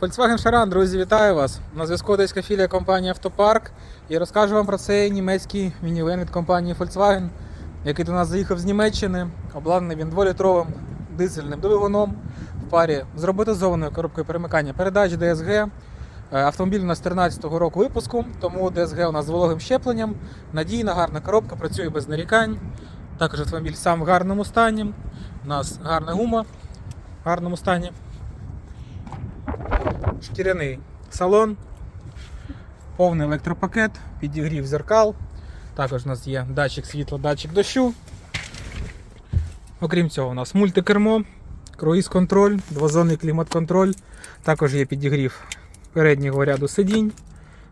Volkswagen Charan, друзі, вітаю вас! На зв'язку одеська філія компанії Автопарк і розкажу вам про цей німецький мінівен від компанії Volkswagen, який до нас заїхав з Німеччини. Обладнаний він 2-літровим дизельним двигуном в парі з роботизованою коробкою перемикання передач DSG. Е, Автомобіль у нас 13-го року випуску, тому DSG у нас з вологим щепленням. Надійна, гарна коробка, працює без нарікань. Також автомобіль сам в гарному стані. У нас гарна гума в гарному стані шкіряний салон, повний електропакет, підігрів зеркал. Також у нас є датчик світла, датчик дощу. Окрім цього, у нас мультикермо, круїз-контроль, двозонний клімат-контроль. Також є підігрів переднього ряду сидінь.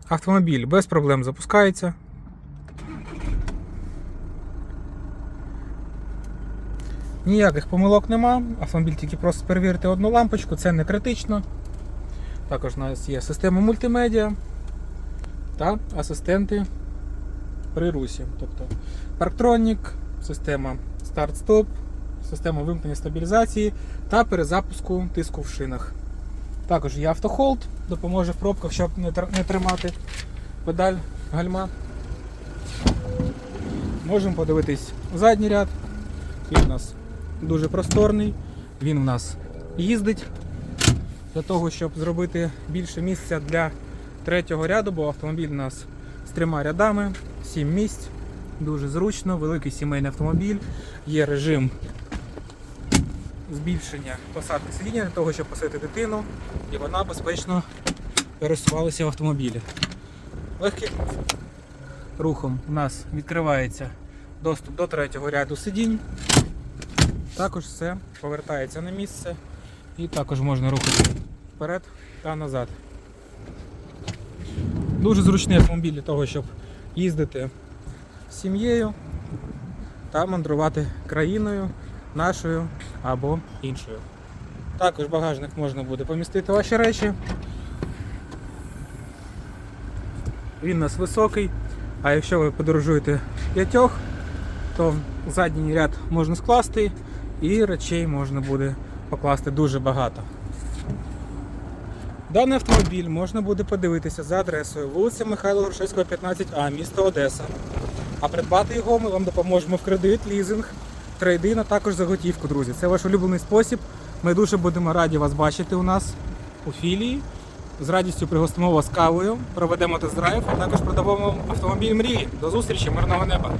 Автомобіль без проблем запускається. Ніяких помилок нема. Автомобіль тільки просто перевірити одну лампочку, це не критично. Також у нас є система мультимедіа та асистенти при русі. Тобто парктронік, система старт-стоп, система вимкнення стабілізації та перезапуску тиску в шинах. Також є автохолд, допоможе в пробках, щоб не тримати педаль гальма. Можемо подивитись задній ряд. Він у нас дуже просторний, він у нас їздить для того, щоб зробити більше місця для третього ряду, бо автомобіль у нас з трьома рядами, 7 місць, дуже зручно, великий сімейний автомобіль, є режим збільшення посадки сидіння для того, щоб посадити дитину, і вона безпечно пересувалася в автомобілі. Легким рухом у нас відкривається доступ до третього ряду сидінь. Також все повертається на місце. І також можна рухати вперед та назад. Дуже зручний автомобіль для того, щоб їздити з сім'єю та мандрувати країною нашою або іншою. Також багажник можна буде помістити ваші речі. Він у нас високий, а якщо ви подорожуєте п'ятьох, то задній ряд можна скласти і речей можна буде покласти дуже багато. Даний автомобіль можна буде подивитися за адресою вулиця Михайла Грушевського, 15А, місто Одеса. А придбати його ми вам допоможемо в кредит, лізинг, трейдин, а також за готівку, друзі. Це ваш улюблений спосіб. Ми дуже будемо раді вас бачити у нас у філії. З радістю пригостимо вас кавою, проведемо тест-драйв, а також продамо автомобіль мрії. До зустрічі, мирного неба!